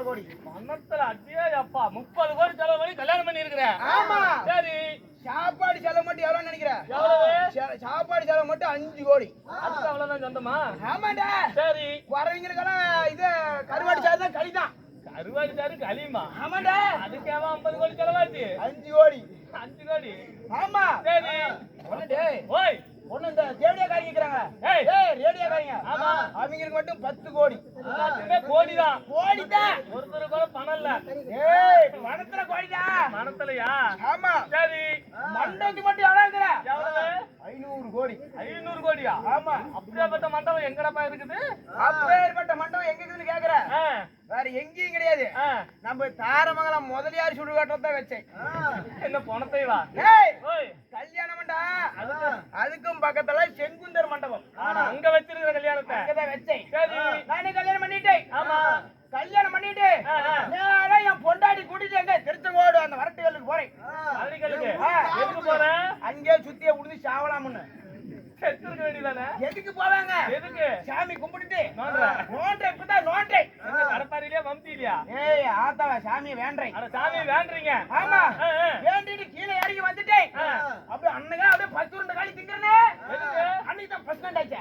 ஒன்றரை கோடி. பணத்துல அடியே அப்பா. முப்பது கோடி செலவு பண்ணி கல்யாணம் பண்ணி இருக்கிறேன் ஆமா. சரி. சாப்பாடு செலவு மட்டும் எவ்வளவு நினைக்கிற? எவ்வளவு? சே- சாப்பாடு செலவு மட்டும் அஞ்சு கோடி. அதுக்கு அவ்வளவுதான் சொந்தமா? ஆமாண்டா. சரி. வரவங்களுக்கெல்லாம் இது கருவாடு சாறு தான் களிதான். கருவாடி சாரு களியுமா? ஆமாண்டா. அதுக்கேவா ஐம்பது கோடி செலவாச்சு? அஞ்சு கோடி. அஞ்சு கோடி. ஆமா. சரி. ஒண்ணு டேய் ஓய். ஒண்ணு இந்த தேவடியா ஆமா. அவங்களுக்கு மட்டும் பத்து கோடி. எல்லாத்துக்குமே கோடி தான் ஒருத்தர் கூட பணம் இல்ல. ஏய் வனத்துல கோடி தான் ஆமா. சரி. மண்டபத்துக்கு மட்டும் எவ்வளவு இருக்கிற எவ்வளவு? ஐநூறு கோடி. ஐநூறு கோடியா? ஆமா. அப்படியாப்பட்ட மண்டபம் எங்கடப்பா இருக்குது? அப்பேற்பட்ட மண்டபம் எங்க இருக்குதுன்னு கேக்குற? வேற எங்கேயும் கிடையாது. நம்ம தாரமங்கலம் முதலியார் சுடுகாட்டம் தான் வச்சேன். என்ன பணத்தை வா? ஏய்! அதுக்கும் பக்கத்துல செங்குந்தர் மண்டபம். அங்க வச்சிருக்கிற கல்யாணத்தை. வச்சேன். நானே கல்யாணம் பண்ணிட்டேன். ஆமா. கல்யாணம் பண்ணிட்டு ஆ, ஆ. நேரா என் பொண்டாட்டி கூட்டிட்டு எங்க திருச்செங்கோடு அந்த வரட்டுகளுக்கு போறேன். அடிக்கலுக்கு ஆ. எதுக்கு போற? அங்கே சுத்திய உழுந்து சாவலாம்னு. எதுக்கு போவாங்க? எதுக்கு? சாமி கும்பிட்டுட்டு. நோண்டை இப்பதான் நோண்டை கடப்பாரியிலே வம்சிலியா? ஏய் ஆத்தாவா சாமி வேண்டேன் சாமி வேண்டுறீங்க. ஆமா. வேண்டிட்டு இறங்கி வந்துட்டேன். அப்படியே அன்னைக்கு அப்படியே பத்து உருண்டை காலி திங்கிறனே? அன்னைக்கு தான் ஃபர்ஸ்ட் நைட்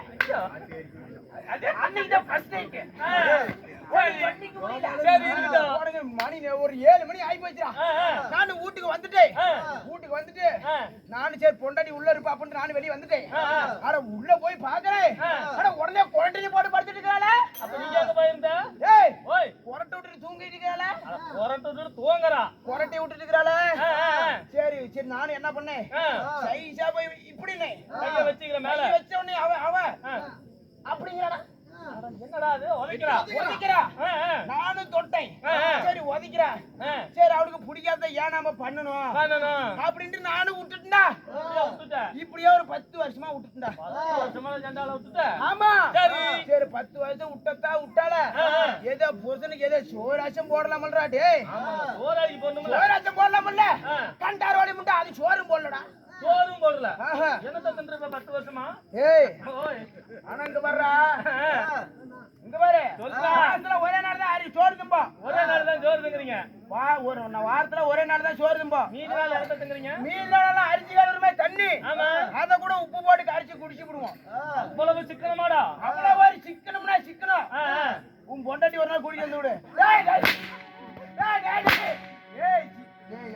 ஆச்சே. அன்னைக்கு தான் ஃபர்ஸ்ட் நைட் மணி ஒரு ஏழு மணி ஆகி போச்சுடா. நானும் வீட்டுக்கு வந்துட்டேன். வீட்டுக்கு வந்துட்டு. நானும் சரி பொண்டாட்டி உள்ள இருப்பா அப்படின்னு நானும் வெளியே வந்துட்டேன். ஆனா உள்ள போய் பாக்குறேன். ஆனா உடனே குரட்டையும் போட்டு படுத்துட்டு இருக்காளே. அப்ப நீங்க ஏய் ஓய் குரட்டை விட்டுட்டு தூங்கிட்டு விட்டுட்டு தூங்குறா. குரட்டை விட்டுட்டு இருக்கிறாளே. சரி சரி நானும் என்ன பண்ணேன். சைஸா போய் இப்படினே கைய வச்சுக்கிற மேல. வச்ச உடனே அவ அவ. அப்படிங்கிறாடா என்னடா அது உதைக்கிறா. ஒதிக்கிறா ஆ, ஆ. நானும் தொட்டேன் ஆ, ஆ. சரி அவளுக்கு பிடிக்காத ஏன் நாம பண்ணணும். அப்படின்ட்டு நானும் விட்டுட்டா. இப்படியே ஒரு பத்து வருஷமா விட்டுட்டா ஜெண்டால விட்டுட்ட. ஆமா சரி. சரி பத்து வருஷம் விட்டதா விட்டால. ஏதோ புருஷனுக்கு ஏதோ சோறாச்சும் போடலாமல்றா ஆமா, சோறாக்கி போடணும்ல. சோறாச்சும் போடலாமல்ல. கண்டாரோடி முட்டை அது சோறும் போடலடா சோறும் போடல. என்னத்த தின்றுப்ப பத்து வருஷமா? ஏய் இங்க வர்றா. இங்க பாரு. வாரத்துல ஒரே நாள் தான் அரி சோறு திம்பா ஒரே நாள் தான் சோறு திங்குறீங்க. வா ஒரு வாரத்துல ஒரே நாள் தான் சோறு திம்பா மீதி நாள் இடத்த திங்குறீங்க. மீன் நாளெல்லாம் அரிசி கலருமே தண்ணி ஆமா. அத கூட உப்பு போட்டு கரைச்சு குடிச்சு விடுவோம் இவ்வளவு சிக்கனமாடா? அவ்வளவு ஒரு சிக்கனம்னா சிக்கனம். உன் பொண்டாட்டி ஒரு நாள் கூட்டிட்டு வந்து விடு டேய், டேய். டேய், டேய். ஏய்,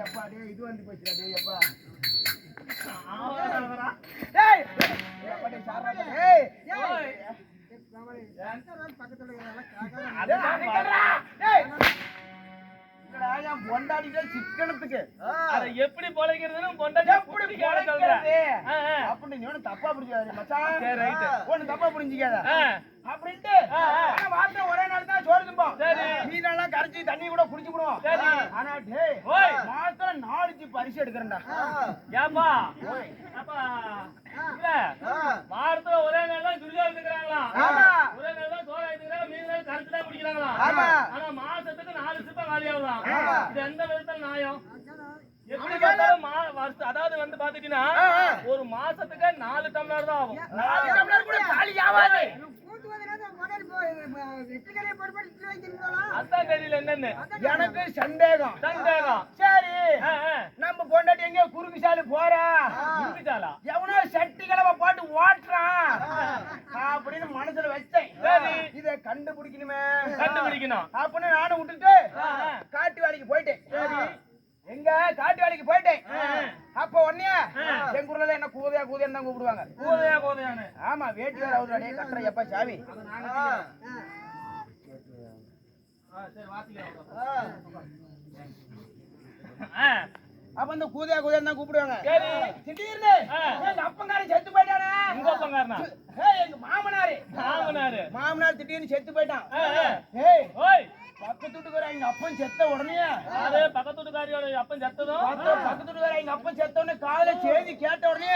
அப்பா, டேய், இது வந்து போச்சுடா, டேய், அப்பா. டேய், டேய், அப்பா, டேய், சாரா, டேய். டேய். என்னடா, என் சிக்கனத்துக்கு. அட, எப்படி பொழைக்கிறதுன்னு எப்படி கேட. அப்படின்னு நீ ஒண்ணும் தப்பா புரிஞ்சுக்காத மச்சான். சரி, தப்பா. அப்படின்ட்டு வாரத்துல ஒரே நாள் தான் சோறு திம்போம் சரி. மீனெல்லாம் கரைச்சி தண்ணி கூட குடிச்சு விடுவோம் சரி. ஆனா டேய் ஓய். மாசத்துல நாலு ஜிப் அரிசி எடுக்கிறேன்டா. ஏப்பா? வாரத்துல ஒரே நாள் தான் சுடிதார் எடுத்துக்கிறாங்களாம். ஆமா. ஒரே நாள் தான் சோறு கரைச்சு தான். ஆனா மாசத்துக்கு நாலு. ஆமா. இது எந்த விதத்துல நியாயம்? எப்படி பார்த்தாலும் அதாவது வந்து பாத்துட்டீங்கன்னா. ஒரு மாசத்துக்கு நாலு டம்ளர் தான் ஆகும் நாலு டம்ளர் கூட காலி ஆகாது அதான் தெரியல என்னன்னு எனக்கு சந்தேகம் சந்தேகம் சரி. நம்ம பொண்டாட்டி எங்க குறுக்கு சாலு போறா இருந்துச்சாலா? எவனோ சட்டி கிழமை போட்டு ஓட்டுறான். அப்படின்னு மனசுல வச்சேன். இத கண்டுபிடிக்கணுமே. கண்டுபிடிக்கணும். அப்படின்னு நானும் விட்டுட்டு. காட்டு வேலைக்கு போயிட்டேன். எங்க? காட்டு வேலைக்கு போயிட்டேன். அப்ப உடனே எங்க ஊர்ல என்ன கூதையா கூதையா தான் கூப்பிடுவாங்க. போதையா போதையான்னு ஆமா வேட்டி வேற அவருடைய கட்டுற எப்ப சாவி. சரி, வாசிக்கிறேன். அப்ப அந்த கூதையா கூதையா தான் கூப்பிடுவாங்க. திடீர்னு. எங்க அப்பங்காரன் செத்து போயிட்டானே உங்க அப்பங்காரனா? ஏய், எங்க மாமனாரு மாமனாரு. மாமனார் திடீர்னு செத்து போயிட்டான். ஏய் ஓய், பக்கத்து வீட்டுக்கார எங்க அப்பன் செத்த உடனே யாரு பக்கத்து வீட்டுக்காரியோட அப்பன் செத்ததும் பக்கத்து வீட்டுக்கார எங்க அப்பன் செத்த உடனே காலை செய்தி கேட்ட உடனே.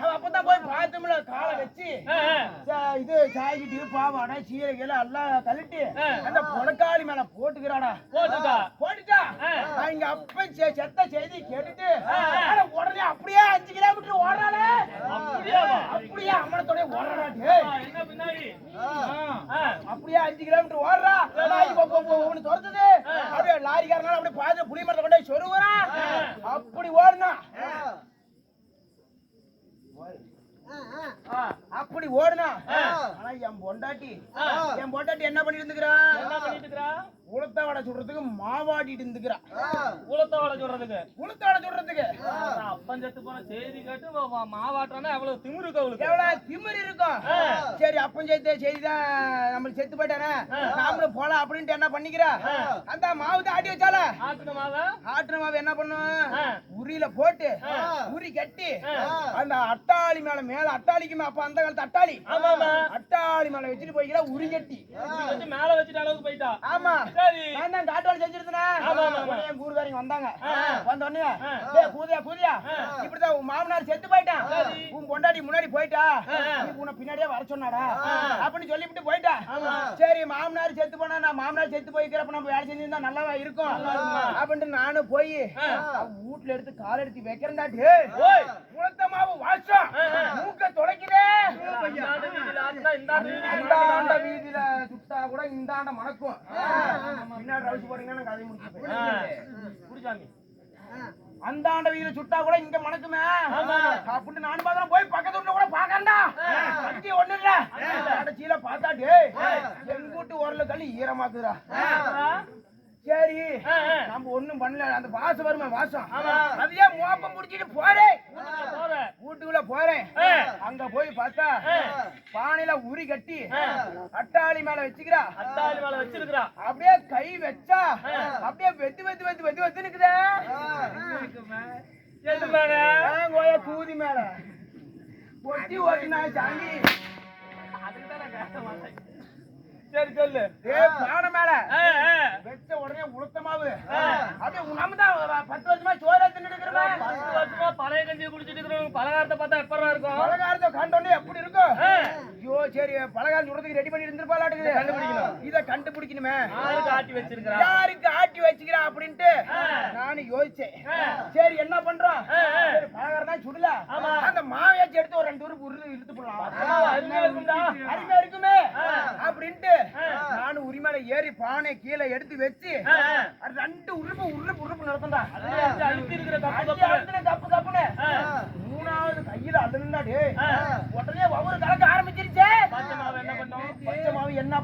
அவன் அப்பதான் போய் பார்த்தோம்ல காலை வச்சு இது சாய்கிட்டு பாவாடா சீரகையில எல்லாம் கழட்டி. அந்த புலக்காளி மேல போட்டுக்கிறாடா போட்டுட்டா. போட்டுட்டா நான் அப்ப செத்த செய்தி கேட்டுட்டு உடனே அப்படியே அஞ்சு கிலோமீட்டர் ஓடுறாளே. அப்படியே அம்மனத்தோட ஓடுறாட்டு அப்படியே அஞ்சு கிலோமீட்டர் ஓடுறா. ஒன்னு துரத்துது. அப்படியே லாரிக்காரனால அப்படியே பாதி புளி மரத்தை கொண்டு சொருவரா அப்படி ஓடுனா. அப்படி ஓடுனா. என் பொண்டாட்டி என் பொண்டாட்டி என்ன பண்ணிட்டு இருக்கிறா? உளுத்த வடை சுடுறதுக்கு மாவாட்டிட்டு இருந்துக்கிறா. குளத்தை வள சொல்றதுக்கு உளுத்த வடை சுடுறதுக்கு அப்பன் செத்து போன செய்தி கேட்டு மாவாட்டுறானா எவ்வளவு திமிரு இருக்கு அவளுக்கு எவ்வளவு திமிரு இருக்கும். சரி அப்பன் செய்த செய்திதான் நம்மளுக்கு செத்து போயிட்டானே. நாமளும் போலாம் அப்படின்ட்டு என்ன பண்ணிக்கிறா? அந்த மாவு தான் ஆட்டி வச்சால ஆட்டுனமாக ஆட்டுன மாவு என்ன பண்ணும்? ஆ. உரியில போட்டு உரி கட்டி அந்த அட்டாளி மேல மேல அட்டாளிக்கு அப்ப அந்த காலத்து அட்டாளி. ஆமாமா. அட்டாளி மேல வச்சுட்டு போய்க்கிறா உரி கட்டி. மேல வச்சுட்டு அளவுக்கு போயிட்டா. ஆமா. நான் தான் காட்டு வேலை செஞ்சிருந்தேன். என் கூறுகாரிங்க வந்தாங்க. வந்த உடனே டேய் கூதியா கூதியா இப்படிதான் உன் மாமனார் செத்து போயிட்டான். உன் பொண்டாட்டி முன்னாடி போயிட்டா உன்னை பின்னாடியே வர சொன்னாடா. அப்படின்னு சொல்லிவிட்டு போயிட்டா. சரி மாமனார் செத்து போனா நான் மாமனார் செத்து போய்க்கிறப்ப நம்ம வேலை செஞ்சிருந்தா நல்லாவா இருக்கும்? அப்படின்ட்டு நானும் போய். வீட்டுல எடுத்து கால் எடுத்து வைக்கிறேன்டா டேய் ஓய் உளுத்த மாவு வாசம். மூக்க தொலைக்குதே. வீதியில சுட்டா கூட இந்தாண்ட மணக்கும் பின்னாடி போட்டீங்கன்னா கதை முடிச்சு ஆ. குடிச்சாமி அந்தாண்ட வீதியில சுட்டா கூட இங்க மணக்குமே. அப்படின்னு நானும் பாக்குறேன் போய் பக்கத்து கூட பாக்கண்டா கட்டி ஒண்ணு இல்ல. கடைசியில பார்த்தா டேய் எங்க வீட்டு உரல கல்லி ஈரமாக்குதுடா. சரி. நம்ம ஒண்ணும் பண்ணல. அந்த வாசம் வருமே வாசம். அதையே மோப்பம் முடிச்சிட்டு போறேன். வீட்டுக்குள்ள போற வீட்டுக்குள்ள போறேன். அங்க போய் பார்த்தா. பானையில உரி கட்டி. அட்டாளி மேல வச்சுக்கிறா. அத்தாளி மேல வச்சிருக்கிறா. அப்படியே கை வச்சா. அப்படியே வெத்து வெத்து வெத்து வெத்து வெத்து நிக்குதே கூதி மேல. ஒட்டி ஓட்டினா சாண்டி அதுக்கு தான் மாட்டேன் சரி சொல்லு பானை மேல. வச்ச உடனே உளுத்தமாவு. அப்படியே நம்ம தான் பத்து வருஷமா சோறு தின்னுட்டு இருக்கிறோம் பத்து வருஷமா பழைய கஞ்சி குடிச்சிட்டு இருக்கிறவங்க பலகாரத்தை பார்த்தா எப்படா இருக்கும் பலகாரத்தை எப்படி. ஐயோ சரி பலகாரம் சுடுறதுக்கு ரெடி பண்ணி இருந்திருப்பாளாட்டுக்குது கண்டுபிடிக்கணும். இத கண்டுபிடிக்கணுமே. ஆட்டி வச்சிருக்கிறா? யாருக்கு ஆட்டி வச்சுக்கிறா அப்படின்ட்டு. நானும் யோசிச்சேன். சரி என்ன பண்றோம் பலகாரம் தான் சுடல. அந்த மாவையாச்சும் எடுத்து ஒரு ரெண்டு உருப்பு உருளை இழுத்து போடலாம். அருமையா இருக்குமே. அப்படின்ட்டு. நானும் உரிமையில ஏறி பானை கீழே எடுத்து வச்சு ரெண்டு உருப்பு உருப்பு உருப்பு நடத்தண்டா. அதுல வச்சு அழுத்தி இருக்கிற கப்பு அடி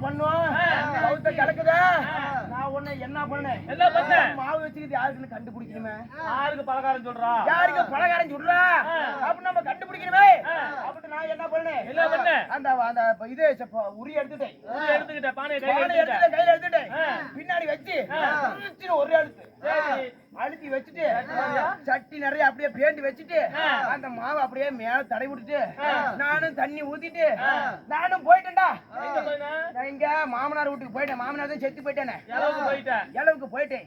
மாவு என்ன பண்ண? மாவு வச்சுக்கிட்டு யாருக்குன்னு கண்டுபிடிக்கணுமே யாருக்கு பலகாரம் சொல்றா யாருக்கு பலகாரம் சுடுறா ஆ. அப்படி நம்ம கண்டுபிடிக்கணுமே. அப்படி நான் என்ன பண்ணேன் என்ன பண்ண? அந்த அந்த இது செப்ப- உரி எடுத்துட்டேன் பானை கையில. பின்னாடி வச்சு ஒரு அழுத்து வச்சுட்டு? சட்டி நிறைய அப்படியே பேண்டி வச்சுட்டு. அந்த மாவை அப்படியே மேல தடை விட்டுட்டு. நானும் தண்ணி ஊத்திட்டு. நானும் போயிட்டேன்டா எங்க இங்க மாமனார் வீட்டுக்கு போயிட்டேன் மாமனார் தான் செத்து போயிட்டேனே எளவுக்கு போயிட்டேன்.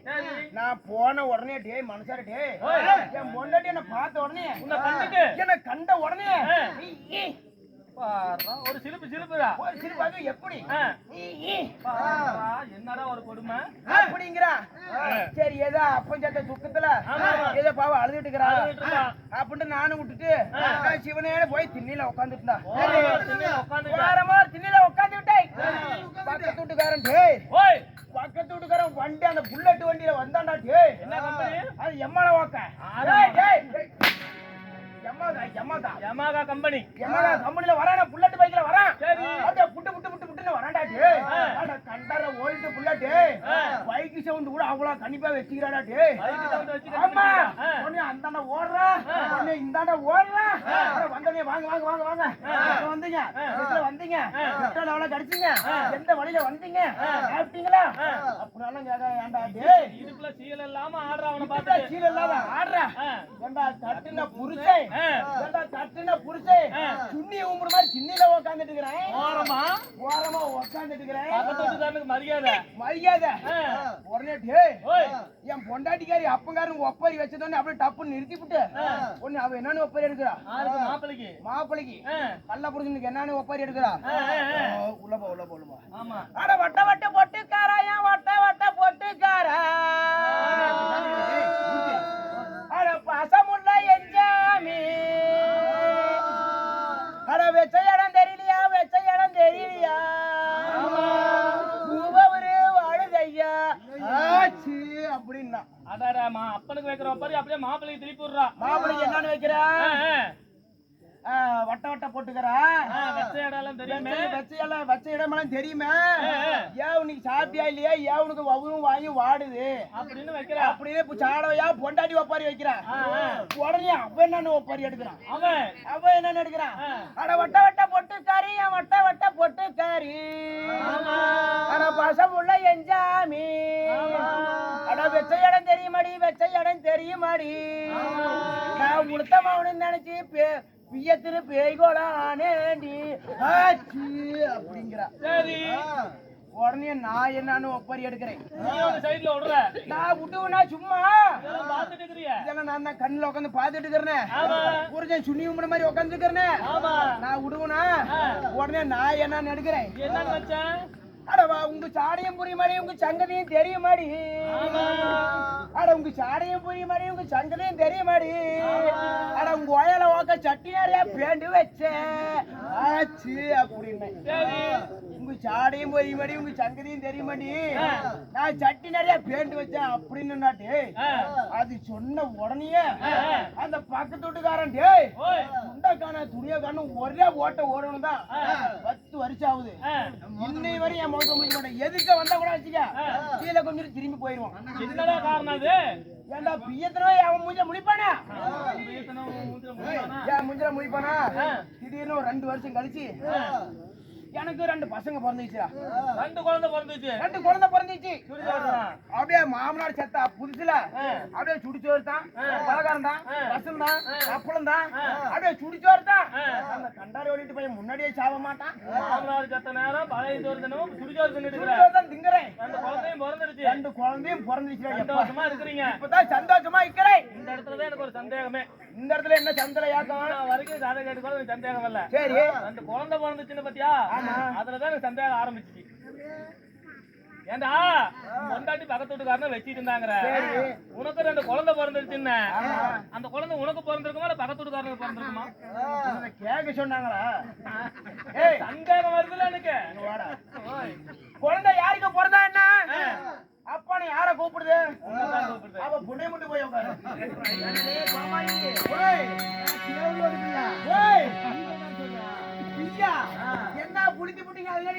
நான் போன உடனே டேய் மனுஷார ஓய். என் பொண்டாட்டி என்ன பார்த்த உடனே? என்ன கண்ட உடனே ஒரு சிரிப்பு சிரிப்புடா ஒரு சிரிப்பாக எப்படி? என்னடா ஒரு கொடுமை? அப்படிங்கிறா. சரி ஏதோ அப்பஞ்சத்த துக்கத்துல ஆமா, ஆமா. ஏதோ பாவம் அழுதுட்டு இருக்கிறா. அப்படின்ட்டு நானும் விட்டுட்டு ஆ. நான் சிவனே போய் திண்ணில உட்காந்துட்டா உட்கார்ந்துட்ட. வாரமா திண்ணில உட்காந்து விட்டேன் பக்கத்து வீட்டுக்காரன் டேய். வண்டி அந்த புல்லட் வண்டியில வந்தான்டா டேய். என்ன கம்பெனி அது எம்மால ஆறு டேய் டேய். எம்மாதா எம்மாதா யமாகா கம்பெனி எம்மாடா கம்பெனில வரான புல்லட் பைக்ல வரான். சரி. அப்படியே புட்டு புட்டு புட்டு புட்டுன்னு வரான்டா டேய். ஆ. அட கண்டற ஓல்ட் புல்லட் ஆ. சவுண்ட் கூட அவ்வளவு கண்டிப்பா வச்சுக்கிறாடா வச்சு ஆமா. உடனே அந்தாண்ட ஓடுறா. உடனே இந்தாண்ட ஓடுறா. வந்தோடனே வாங்க வாங்க வாங்க வாங்க. வந்தீங்க. ஆ. எதுல வந்தீங்க. பெட்ரோல் கடிச்சீங்க. ஆ. எந்த வழியில வந்தீங்க. சாப்பிட்டீங்களா? ஆ. அப்படினாலும் கேட்க ஏன்டா டேய். இதுக்குள்ள சீல் இல்லாம ஆடுற அவனை இதுல பார்த்துட்டு. கீழே இல்லாத ஆடுறா. ஏண்டா தட்டுன புருஷை? ஆ. ஏண்டா தட்டுன புருஷை? ஆ. சுண்ணி உம்புற மாதிரி சின்னில உட்காந்துட்டு இருக்கிறேன். ஓரமா? ஓரமா உட்காந்துட்டு இருக்கிறேன். மரியாதை. மரியாதை. ஓய். என் பொண்டாட்டிக்காரி அப்பங்காரன் ஒப்பரி வச்சதோடனே அப்படியே டப்புன்னு நிறுத்தி விட்டு ஆ. ஒண்ணு அவ என்னன்னு ஒப்பரி எடுக்கிறா? மாப்பிளைக்கு. மாப்பிளைக்கு. கள்ள புருஷனுக்கு என்னன்னு ஒப்பரி எடுக்கிறா? உள்ள போ உள்ள போ உள்ள போ. ஆமா. அட வட்ட வட்ட பொட்டுக்காரா ஏன் வட்ட வட்ட பொட்டுக்காரா? ஒப்பரி அப்படியே மாப்பிளைக்கு திருப்பி விடுறா மாப்பிளைக்கு என்னன்னு வைக்கிறா ஆ, ஆ. ஆ, வட்ட வட்ட போட்டுக்கிறா? வெச்சையெல்லாம் வெச்ச இடமெல்லாம் தெரியுமே. ஏன் உனக்கு சாப்பிட்டியா இல்லையா? ஏன் உனக்கு வவுரும் வாயும் வாடுது? அப்படின்னு வைக்கிற. அப்படின்னு இப்ப சாடவையா பொண்டாட்டி ஒப்பாரி வைக்கிறான். உடனே அவன் என்னன்னு ஒப்பாரி எடுக்கிறான். அவன். அவன் என்னன்னு எடுக்கிறான். அட வட்ட வட்ட பொட்டுக்காரி என் வட்ட வட்ட பொட்டுக்காரி. அட பசமுள்ள எஞ்சாமி. அட வெச்ச இடம் தெரியுமாடி? வெச்ச இடம் தெரியுமாடி? நான் உளுத்தமாவனு நினைச்சு பே- பியத்திரு பேய்கோளானேண்டி. ஆச்சி அப்படிங்கிறா. சரி. உடனே நான் என்னன்னு ஒப்பாரி எடுக்கிறேன். சைடுல விடுற நான் விட்டுவனா சும்மா? இதெல்லாம் பார்த்துட்டு நான் தான் கண்ணுல உட்காந்து பாத்துட்டு இருக்கிறேன். புரிஞ்சேன் சுண்ணி உம்புற மாதிரி உட்காந்து இருக்கிறேன். ஆமா. நான் விடுவனா. உடனே நான் என்னன்னு எடுக்கிறேன். வச்சேன் அடவா உங்க சாடையும் புரியுமாடி உங்க சங்கதியும் தெரியுமாடி? ஆமா. அட உங்க சாடையும் புரியுமாடி உங்க சங்கதியும் தெரியுமாடி? அட உங்க வயல ஓக்க சட்டி நிறைய பேண்டு வச்சேன் ஆச்சு அப்படின்னு உங்க சாடையும் புரியுமாடி உங்க சங்கதியும் தெரியுமாடி ஆ. நான் சட்டி நிறைய பேண்டு வச்சேன் அப்படின்னு நாட்டு. அது சொன்ன உடனே. அந்த பக்கத்து வீட்டுக்காரன் டேய் முண்டக்கான துணிய காணும் ஒரே ஓட்ட ஓடணும் தான். பத்து வருஷம் ஆகுது. இன்னை வரை என் முழுக்க முடிக்க மாட்டேன் எதுக்க வந்தா கூட வச்சுக்க. கீழே கொஞ்சம் திரும்பி போயிருவான் என்னடா காரணம் அது ஏன்டா பியத்தனவே அவன் மூஞ்ச முடிப்பானா. ஏன் மூஞ்சல முடிப்பானா. திடீர்னு ரெண்டு வருஷம் கழிச்சு எனக்கு ரெண்டு பசங்க பிறந்துச்சுடா ரெண்டு குழந்தை பிறந்துச்சு ரெண்டு குழந்தை பிறந்துச்சு. அப்படியே மாமனார் செத்தா புதுசுல. அப்படியே சுடிச்சோறு தான். பலகாரம் தான். ரசம் தான். அப்பளம் தான். அப்படியே சுடிச்சோறு தான். அந்த கண்டாரி ஓடிட்டு போய் முன்னாடியே சாவ மாட்டான் மாமனார் செத்த நேரம் பழைய சோறு தினமும் சுடிதார் தின்னுட்டு. சுடிச்சோறு தான் திங்குறேன் ரெண்டு குழந்தையும் பிறந்துடுச்சு ரெண்டு குழந்தையும் பிறந்துச்சுடா எப்பா சந்தோஷமா இருக்கிறீங்க இப்பதான் சந்தோஷமா இருக்கிறேன் இந்த இடத்துல தான் எனக்கு ஒரு சந்தேகமே இந்த இடத்துல என்ன சந்தல யாக்கம் வரைக்கும் கதை கேட்டு சந்தேகம் இல்ல. சரி. ரெண்டு குழந்தை பிறந்துச்சுன்னு பாத்தியா? ஆமா. அதுலதான் சந்தேகம் ஆரம்பிச்சுச்சு. ஏண்டா? பொண்டாட்டி பக்கத்து வீட்டுக்காரன வச்சிட்டு இருந்தாங்கற. உனக்கு ரெண்டு குழந்தை பிறந்துருச்சுன்னு. அந்த குழந்தை உனக்கு பிறந்திருக்குமா இல்ல பக்கத்து வீட்டுக்காரனுக்கு பிறந்திருக்குமா? கேட்க சொன்னாங்களா? ஏய். சந்தேகம் வருதுல்ல எனக்கு. குழந்தை யாருக்கு பிறந்தா என்ன? ஆ. அப்பான்னு யார கூப்பிடுது. அவ புண்ணை மட்டும் போய் உட்காரு. என்ன புடிச்சு புட்டிங்க அதுல